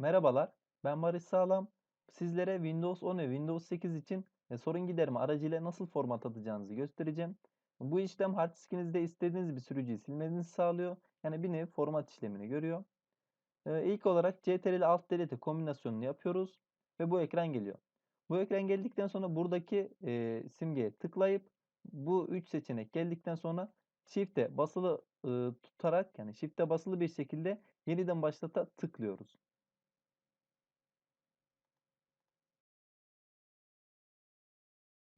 Merhabalar, ben Barış Sağlam. Sizlere Windows 10 ve Windows 8 için e, sorun giderme aracıyla nasıl format atacağınızı göstereceğim. Bu işlem hard diskinizde istediğiniz bir sürücüyü silmenizi sağlıyor. Yani bir nevi format işlemini görüyor. E, ilk olarak CTRL Alt Delete kombinasyonunu yapıyoruz ve bu ekran geliyor. Bu ekran geldikten sonra buradaki e, simgeye tıklayıp bu üç seçenek geldikten sonra Shift'e basılı e, tutarak yani Shift'e basılı bir şekilde yeniden başlata tıklıyoruz.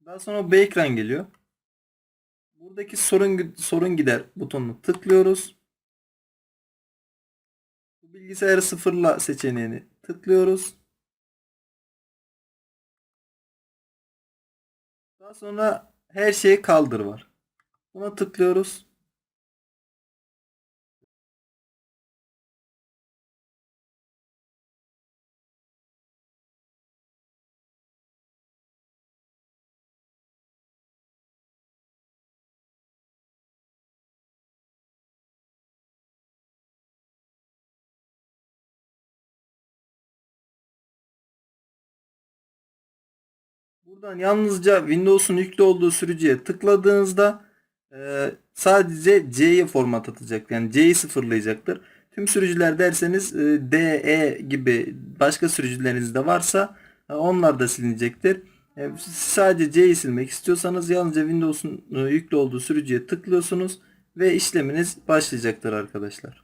Daha sonra bu ekran geliyor. Buradaki sorun sorun gider butonunu tıklıyoruz. Bu bilgisayarı sıfırla seçeneğini tıklıyoruz. Daha sonra her şeyi kaldır var. Buna tıklıyoruz. Buradan yalnızca Windows'un yüklü olduğu sürücüye tıkladığınızda e, sadece C'yi format atacak. Yani C'yi sıfırlayacaktır. Tüm sürücüler derseniz e, D, E gibi başka sürücüleriniz de varsa e, onlar da silinecektir. E, sadece C'yi silmek istiyorsanız yalnızca Windows'un e, yüklü olduğu sürücüye tıklıyorsunuz ve işleminiz başlayacaktır arkadaşlar.